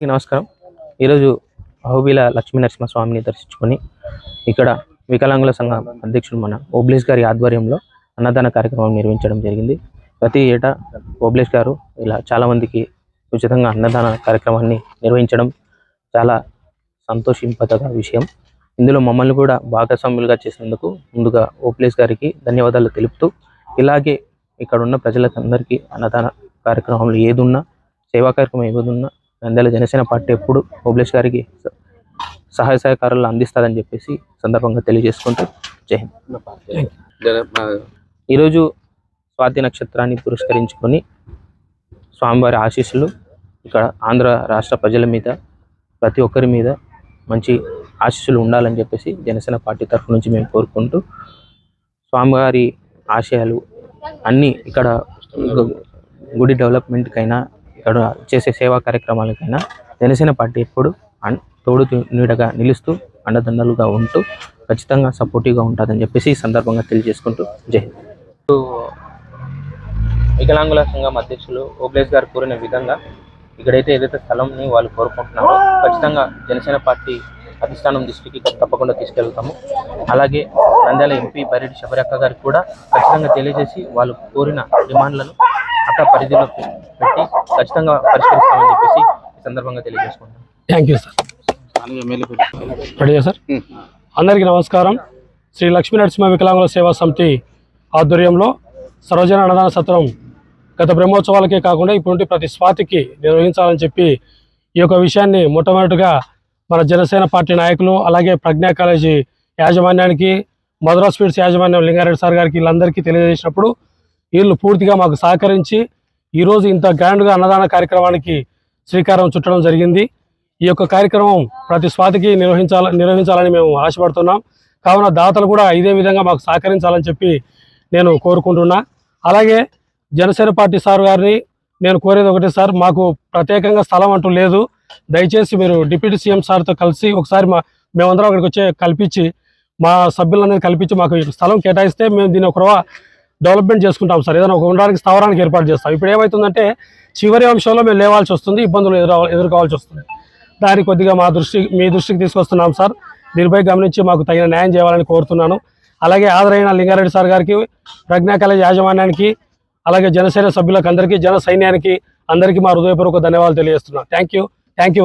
నమస్కారం. ఈరోజు అహుబీల లక్ష్మీ నరసింహస్వామిని దర్శించుకొని ఇక్కడ వికలాంగుల సంఘం అధ్యక్షుడు మన ఓబ్లేష్ గారి ఆధ్వర్యంలో అన్నదాన కార్యక్రమం నిర్వహించడం జరిగింది. ప్రతి ఏటా ఓబ్లేష్ గారు ఇలా చాలామందికి ఉచితంగా అన్నదాన కార్యక్రమాన్ని నిర్వహించడం చాలా సంతోషింపదగ విషయం. ఇందులో మమ్మల్ని కూడా భాగస్వాములుగా చేసినందుకు ముందుగా ఓబ్లేష్ గారికి ధన్యవాదాలు తెలుపుతూ ఇలాగే ఇక్కడ ఉన్న ప్రజలందరికీ అన్నదాన కార్యక్రమంలో ఏదున్నా సేవా కార్యక్రమం ఏదున్నా నంద్యాల జనసేన పార్టీ ఎప్పుడు ఓబ్లేష్ గారికి సహాయ సహకారాలు అందిస్తారని చెప్పేసి సందర్భంగా తెలియజేసుకుంటూ జై హింద్. ఈరోజు స్వాతి నక్షత్రాన్ని పురస్కరించుకొని స్వామివారి ఆశీస్సులు ఇక్కడ ఆంధ్ర రాష్ట్ర ప్రజల మీద ప్రతి ఒక్కరి మీద మంచి ఆశీస్సులు ఉండాలని చెప్పేసి జనసేన పార్టీ తరఫు నుంచి మేము కోరుకుంటూ స్వామివారి ఆశయాలు అన్నీ ఇక్కడ గుడి డెవలప్మెంట్కైనా ఇక్కడ చేసే సేవా కార్యక్రమాలకైనా జనసేన పార్టీ ఎప్పుడు తోడు నీడగా నిలుస్తూ అండదండలుగా ఉంటూ ఖచ్చితంగా సపోర్టివ్గా ఉంటుందని చెప్పేసి ఈ సందర్భంగా తెలియజేసుకుంటూ జై హింద్. వికలాంగుల సంఘం అధ్యక్షులు ఓబ్లేష్ గారు కోరిన విధంగా ఇక్కడైతే ఏదైతే స్థలంని వాళ్ళు కోరుకుంటున్నారో ఖచ్చితంగా జనసేన పార్టీ అధిష్టానం దృష్టికి తప్పకుండా తీసుకెళ్తాము అలాగే నంద్యాల ఎంపీ బైరెడ్డి శబరక్క గారికి కూడా ఖచ్చితంగా తెలియజేసి వాళ్ళు కోరిన డిమాండ్లను అక్క పరిధిలో పెట్టి ఖచ్చితంగా పరిష్కరిస్తామని చెప్పేసి ఈ సందర్భంగా తెలియజేసుకుంటాం thank you sir ready sir అందరికీ నమస్కారం. శ్రీ లక్ష్మీ నరసింహ వికలాంగుల సేవా సమితి ఆధ్వర్యంలో సర్వజన అన్నదాన సత్రం గత బ్రహ్మోత్సవాలకే కాకుండా ఇప్పుడుంటి ప్రతి స్వాతికి నిర్వహించాలని చెప్పి ఈ యొక్క విషయాన్ని మొట్టమొదటిగా మన జనసేన పార్టీ నాయకులు అలాగే ప్రజ్ఞా కాలేజీ యాజమాన్యానికి మధురా స్వీట్స్ యాజమాన్యం లింగారెడ్డి సార్ గారికి వీళ్ళందరికీ తెలియజేసినప్పుడు వీళ్ళు పూర్తిగా మాకు సహకరించి ఈరోజు ఇంత గ్రాండ్గా అన్నదాన కార్యక్రమానికి శ్రీకారం చుట్టడం జరిగింది. ఈ యొక్క కార్యక్రమం ప్రతి స్వాతికి నిర్వహించాల నిర్వహించాలని మేము ఆశపడుతున్నాం. కావున దాతలు కూడా ఇదే విధంగా మాకు సహకరించాలని చెప్పి నేను కోరుకుంటున్నా. అలాగే జనసేన పార్టీ సార్ గారిని నేను కోరేది ఒకటే సార్ మాకు ప్రత్యేకంగా స్థలం అంటూ లేదు. దయచేసి మీరు డిప్యూటీ సీఎం సార్తో కలిసి ఒకసారి మా మేమందరం అక్కడికి వచ్చే కల్పించి మా సభ్యులందరినీ కల్పించి మాకు స్థలం కేటాయిస్తే మేము దీన్ని ఒక డెవలప్మెంట్ చేసుకుంటాం సార్. ఏదైనా ఒక ఉండడానికి స్థావరానికి ఏర్పాటు చేస్తాం. ఇప్పుడు ఏమవుతుందంటే చివరి అంశంలో మేము లేవాల్సి వస్తుంది ఇబ్బందులు ఎదురు ఎదుర్కోవాల్సి వస్తుంది. దాన్ని కొద్దిగా మా దృష్టి మీ దృష్టికి తీసుకొస్తున్నాం సార్. దీనిపై గమనించి మాకు తగిన న్యాయం చేయాలని కోరుతున్నాను. అలాగే ఆదరైన లింగారెడ్డి సార్ గారికి ప్రజ్ఞా కాలేజ్ యాజమాన్యానికి అలాగే జనసేన సభ్యులకు అందరికీ జన సైన్యానికి అందరికీ మా హృదయపూర్వక ధన్యవాదాలు తెలియజేస్తున్నాను. Thank you thank you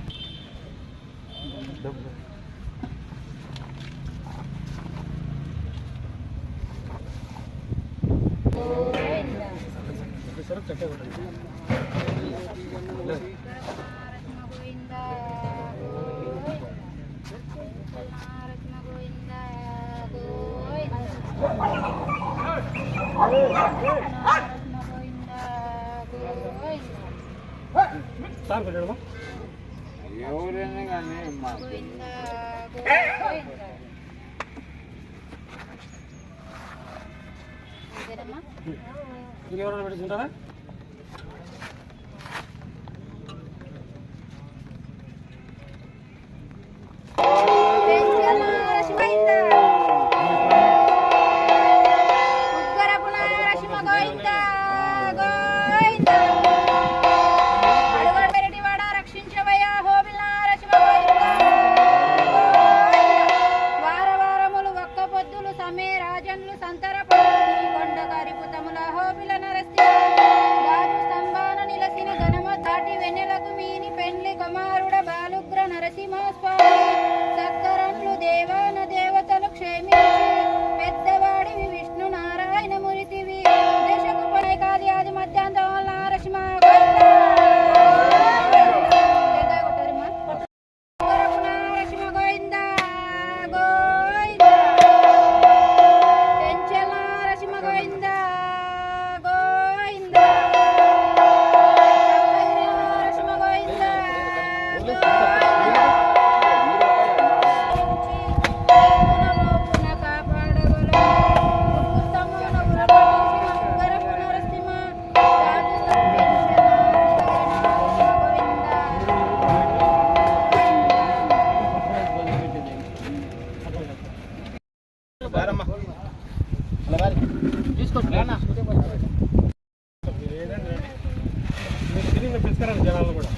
Đúng rồi. Sir కొంచెం ఎవరైనా కానీ మా ఇంకెవరైనా పెట్టుకుంటారా? తీసుకోండి మీరు పిలుచుకురండి జనాలు కూడా